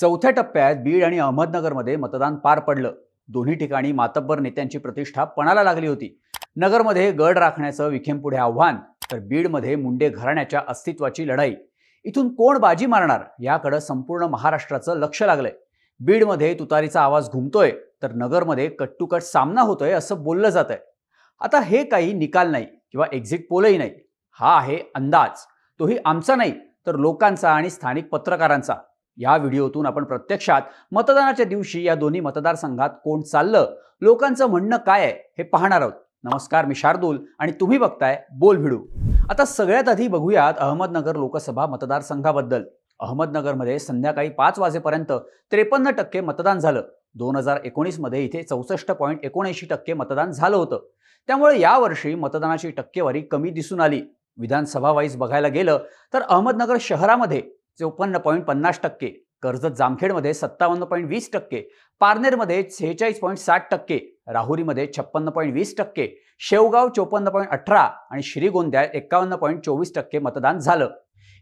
चौथ्या टप्प्यात बीड आणि अहमदनगरमध्ये मतदान पार पडलं. दोन्ही ठिकाणी मातब्बर नेत्यांची प्रतिष्ठा पणाला लागली होती. नगरमध्ये गड राखण्याचं विखेंपुढे आव्हान तर बीडमध्ये मुंडे घराण्याच्या अस्तित्वाची लढाई. इथून कोण बाजी मारणार? याकडं संपूर्ण महाराष्ट्राचं लक्ष लागलंय. बीडमध्ये तुतारीचा आवाज घुमतोय तर नगरमध्ये कट सामना होतोय असं बोललं जात आहे आता हे काही निकाल नाही किंवा एक्झिट पोलही नाही. हा आहे अंदाज. तोही आमचा नाही तर लोकांचा आणि स्थानिक पत्रकारांचा. या व्हिडिओतून आपण प्रत्यक्षात मतदानाच्या दिवशी या दोन्ही मतदारसंघात कोण चाललं लोकांचं म्हणणं काय आहे हे पाहणार आहोत. नमस्कार मी शार्दूल आणि तुम्ही बघताय बोल भिडू. आता सगळ्यात आधी बघूयात अहमदनगर लोकसभा मतदारसंघाबद्दल. अहमदनगरमध्ये संध्याकाळी पाच वाजेपर्यंत त्रेपन्न टक्के मतदान झालं. दोन हजार एकोणीसमध्ये इथे चौसष्ट पॉईंट एकोणऐंशी टक्के मतदान झालं होतं. त्यामुळे यावर्षी मतदानाची टक्केवारी कमी दिसून आली. विधानसभा वाईज बघायला गेलं तर अहमदनगर शहरामध्ये चौपन्न पॉईंट पन्नास टक्के कर्जत जामखेडमध्ये सत्तावन्न पॉईंट वीस टक्के पारनेरमध्ये सेहेचाळीस पॉईंट साठ टक्के राहुरीमध्ये छप्पन्न पॉईंट वीस टक्के शेवगाव चोपन्न पॉईंट अठरा आणि श्रीगोंद्यात एक्कावन्न पॉईंट चोवीस टक्के मतदान झालं.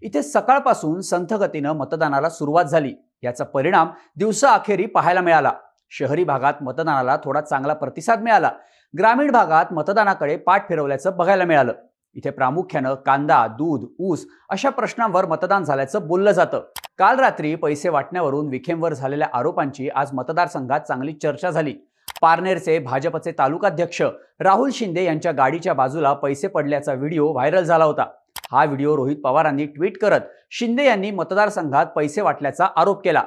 इथे सकाळपासून संथगतीनं मतदानाला सुरुवात झाली. याचा परिणाम दिवसाअखेरी पाहायला मिळाला. शहरी भागात मतदानाला थोडा चांगला प्रतिसाद मिळाला. ग्रामीण भागात मतदानाकडे पाठ फिरवल्याचं बघायला मिळालं. इथे प्रामुख्यानं कांदा दूध ऊस अशा प्रश्नांवर मतदान झाल्याचं बोललं जातं. काल रात्री पैसे वाटण्यावरून विखेंवर झालेल्या आरोपांची आज मतदारसंघात चांगली चर्चा झाली. पारनेरचे भाजपचे तालुकाध्यक्ष राहुल शिंदे यांच्या गाडीच्या बाजूला पैसे पडल्याचा व्हिडिओ व्हायरल झाला होता. हा व्हिडिओ रोहित पवारांनी ट्विट करत शिंदे यांनी मतदारसंघात पैसे वाटल्याचा आरोप केला.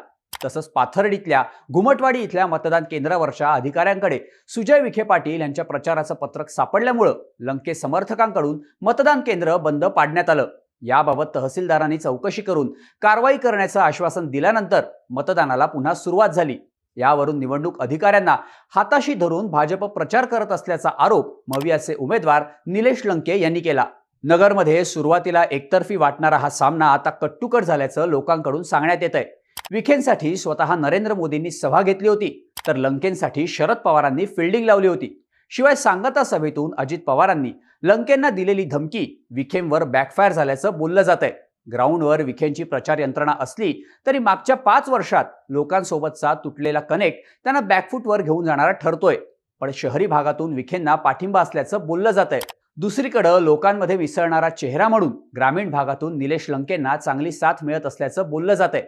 तसंच पाथर्डीतल्या घुमटवाडी इथल्या मतदान केंद्रावरच्या अधिकाऱ्यांकडे सुजय विखे पाटील यांच्या प्रचाराचं पत्रक सापडल्यामुळं लंके समर्थकांकडून मतदान केंद्र बंद पाडण्यात आलं. याबाबत तहसीलदारांनी चौकशी करून कारवाई करण्याचं आश्वासन दिल्यानंतर मतदानाला पुन्हा सुरुवात झाली. यावरून निवडणूक अधिकाऱ्यांना हाताशी धरून भाजप प्रचार करत असल्याचा आरोप मवियाचे उमेदवार निलेश लंके यांनी केला. नगरमध्ये सुरुवातीला एकतर्फी वाटणारा हा सामना आता कट्टुकट झाल्याचं लोकांकडून सांगण्यात येत आहे विखेंसाठी स्वतः नरेंद्र मोदींनी सभा घेतली होती तर लंकेंसाठी शरद पवारांनी फिल्डिंग लावली होती. शिवाय सांगता सभेतून अजित पवारांनी लंकेंना दिलेली धमकी विखेंवर बॅकफायर झाल्याचं बोललं जात आहे ग्राउंडवर विखेंची प्रचार यंत्रणा असली तरी मागच्या पाच वर्षात लोकांसोबतचा तुटलेला कनेक्ट त्यांना बॅकफूटवर घेऊन जाणारा ठरतोय. पण शहरी भागातून विखेंना पाठिंबा असल्याचं बोललं जात आहे दुसरीकडं लोकांमध्ये मिसळणारा चेहरा म्हणून ग्रामीण भागातून निलेश लंकेंना चांगली साथ मिळत असल्याचं बोललं जात आहे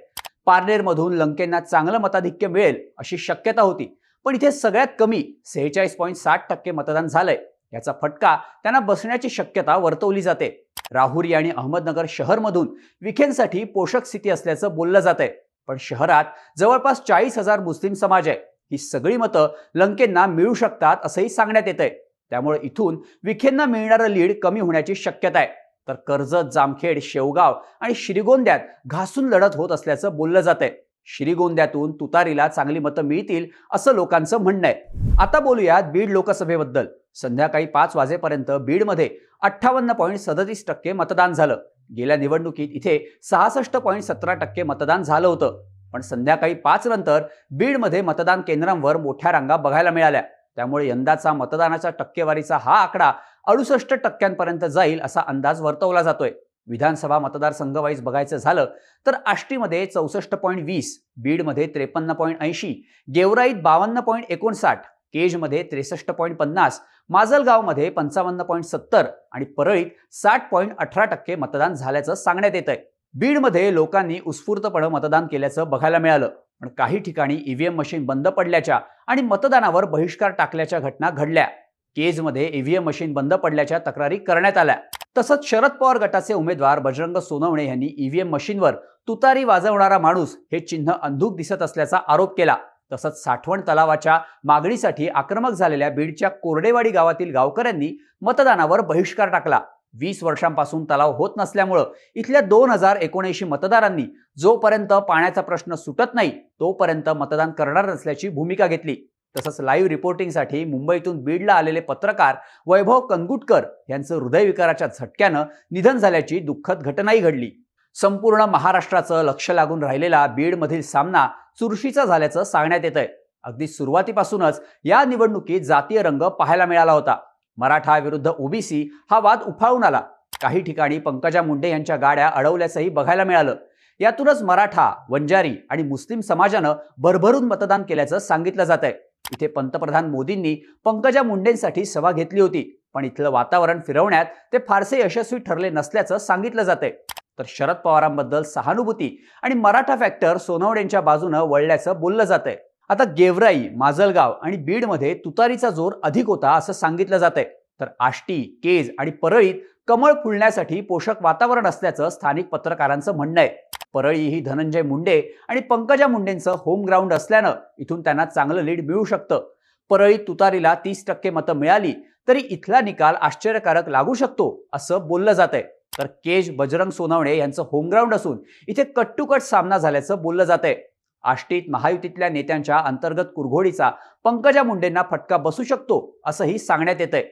पारनेरमधून लंकेंना चांगलं मताधिक्य मिळेल अशी शक्यता होती. पण इथे सगळ्यात कमी सेहेचाळीस पॉईंट साठ टक्के मतदान झालंय. याचा फटका त्यांना बसण्याची शक्यता वर्तवली जाते. राहुरी आणि अहमदनगर शहरमधून विखेंसाठी पोषक स्थिती असल्याचं बोललं जात आहे पण शहरात जवळपास चाळीस हजार मुस्लिम समाज आहे. ही सगळी मतं लंकेंना मिळू शकतात असंही सांगण्यात येत आहे त्यामुळे इथून विखेंना मिळणारं लीड कमी होण्याची शक्यता आहे. तर कर्जत जामखेड शेवगाव आणि श्रीगोंद्यात घासून लढत होत असल्याचं बोललं जात आहे श्रीगोंद्यातून तुतारीला चांगली मतं मिळतील असं लोकांचं म्हणणं आहे. आता बोलूयात बीड लोकसभेबद्दल. संध्याकाळी पाच वाजेपर्यंत बीडमध्ये अठ्ठावन्न पॉईंट सदतीस टक्के मतदान झालं. गेल्या निवडणुकीत इथे सहासष्ट पॉईंट सतरा टक्के मतदान झालं होतं. पण संध्याकाळी पाच नंतर बीडमध्ये मतदान केंद्रांवर मोठ्या रांगा बघायला मिळाल्या. त्यामुळे यंदाचा मतदानाच्या टक्केवारीचा हा आकडा अडुसष्ट टक्क्यांपर्यंत जाईल असा अंदाज वर्तवला जातोय. विधानसभा मतदारसंघवाईज बघायचं झालं तर आष्टीमध्ये चौसष्ट पॉईंट वीस बीडमध्ये त्रेपन्न पॉईंट ऐंशी गेवराईत बावन्न पॉईंट एकोणसाठ केजमध्ये त्रेसष्ट पॉईंट पन्नास माजलगावमध्ये पंचावन्न पॉईंट सत्तर आणि परळीत साठ पॉईंट अठरा टक्के मतदान झाल्याचं सांगण्यात येत आहे बीडमध्ये लोकांनी उत्स्फूर्तपणे मतदान केल्याचं बघायला मिळालं. पण काही ठिकाणी ईव्हीएम मशीन बंद पडल्याच्या आणि मतदानावर बहिष्कार टाकल्याच्या घटना घडल्या. केजमध्ये ईव्हीएम मशीन बंद पडल्याच्या तक्रारी करण्यात आल्या. तसंच शरद पवार गटाचे उमेदवार बजरंग सोनवणे यांनी ईव्हीएम मशीनवर तुतारी वाजवणारा माणूस हे चिन्ह अंधूक दिसत असल्याचा आरोप केला. तसंच साठवण तलावाच्या मागणीसाठी आक्रमक झालेल्या बीडच्या कोरडेवाडी गावातील गावकऱ्यांनी मतदानावर बहिष्कार टाकला. वीस वर्षांपासून तलाव होत नसल्यामुळं इथल्या दोन हजार एकोणऐंशी मतदारांनी जोपर्यंत पाण्याचा प्रश्न सुटत नाही तोपर्यंत मतदान करणार नसल्याची भूमिका घेतली. तसंच लाईव्ह रिपोर्टिंगसाठी मुंबईतून बीडला आलेले पत्रकार वैभव कनगुटकर यांचं हृदयविकाराच्या झटक्यानं निधन झाल्याची दुःखद घटनाही घडली. संपूर्ण महाराष्ट्राचं लक्ष लागून राहिलेला बीडमधील सामना चुरशीचा झाल्याचं सांगण्यात येत आहे अगदी सुरुवातीपासूनच या निवडणुकीत जातीय रंग पाहायला मिळाला होता. मराठा विरुद्ध ओबीसी हा वाद उफाळून आला. काही ठिकाणी पंकजा मुंडे यांच्या गाड्या अडवल्याचंही बघायला मिळालं. यातूनच मराठा वंजारी आणि मुस्लिम समाजानं भरभरून मतदान केल्याचं सांगितलं जात आहे इथे पंतप्रधान मोदींनी पंकजा मुंडेंसाठी सभा घेतली होती. पण इथलं वातावरण फिरवण्यात ते फारसे यशस्वी ठरले नसल्याचं सांगितलं जात आहे तर शरद पवारांबद्दल सहानुभूती आणि मराठा फॅक्टर सोनवडेंच्या बाजूनं वळल्याचं बोललं जात आहे आता गेवराई माजलगाव आणि बीडमध्ये तुतारीचा जोर अधिक होता असं सांगितलं जात आहे तर आष्टी केज आणि परळीत कमळ फुलण्यासाठी पोषक वातावरण असल्याचं स्थानिक पत्रकारांचं म्हणणं आहे. परळी ही धनंजय मुंडे आणि पंकजा मुंडेंचं होम ग्राउंड असल्यानं इथून त्यांना चांगलं लीड मिळू शकतं. परळी तुतारीला तीस टक्के मतं मिळाली तरी इथला निकाल आश्चर्यकारक लागू शकतो असं बोललं जात आहे तर केज बजरंग सोनवणे यांचं होम ग्राउंड असून इथे कट्टुकट सामना झाल्याचं बोललं जात आहे आष्टीत महायुतीतल्या नेत्यांच्या अंतर्गत कुरघोडीचा पंकजा मुंडेंना फटका बसू शकतो असंही सांगण्यात येत आहे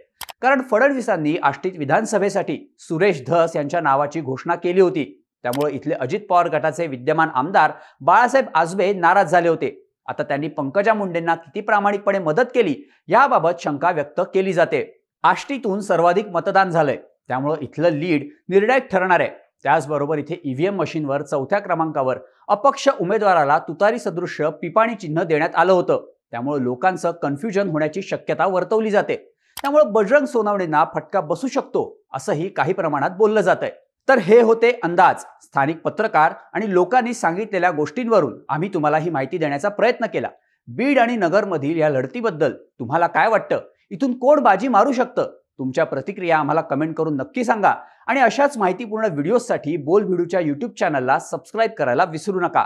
कारण फडणवीसांनी आष्टीत विधानसभेसाठी सुरेश धस यांच्या नावाची घोषणा केली होती. त्यामुळे इथले अजित पवार गटाचे विद्यमान आमदार बाळासाहेब आजबे नाराज झाले होते. आता त्यांनी पंकजा मुंडेंना किती प्रामाणिकपणे मदत केली याबाबत शंका व्यक्त केली जाते. आष्टीतून सर्वाधिक मतदान झालंय. त्यामुळं इथलं लीड निर्णायक ठरणार आहे. त्याचबरोबर इथे ईव्हीएम मशीनवर चौथ्या क्रमांकावर अपक्ष उमेदवाराला तुतारी सदृश्य पिपाणी चिन्ह देण्यात आलं होतं. त्यामुळे लोकांचं कन्फ्युजन होण्याची शक्यता वर्तवली जाते. त्यामुळे बजरंग सोनावणेंना फटका बसू शकतो असंही काही प्रमाणात बोललं जात आहे तर हे होते अंदाज स्थानिक पत्रकार आणि लोकांनी सांगितलेल्या गोष्टींवरून. आम्ही तुम्हाला ही माहिती देण्याचा प्रयत्न केला. बीड आणि नगरमधील या लढतीबद्दल तुम्हाला काय वाटतं? इथून कोण बाजी मारू शकतं? तुमच्या प्रतिक्रिया आम्हाला कमेंट करून नक्की सांगा. आणि अशाच माहितीपूर्ण व्हिडिओजसाठी बोल व्हिडिओच्या यूट्यूब चॅनलला सबस्क्राईब करायला विसरू नका.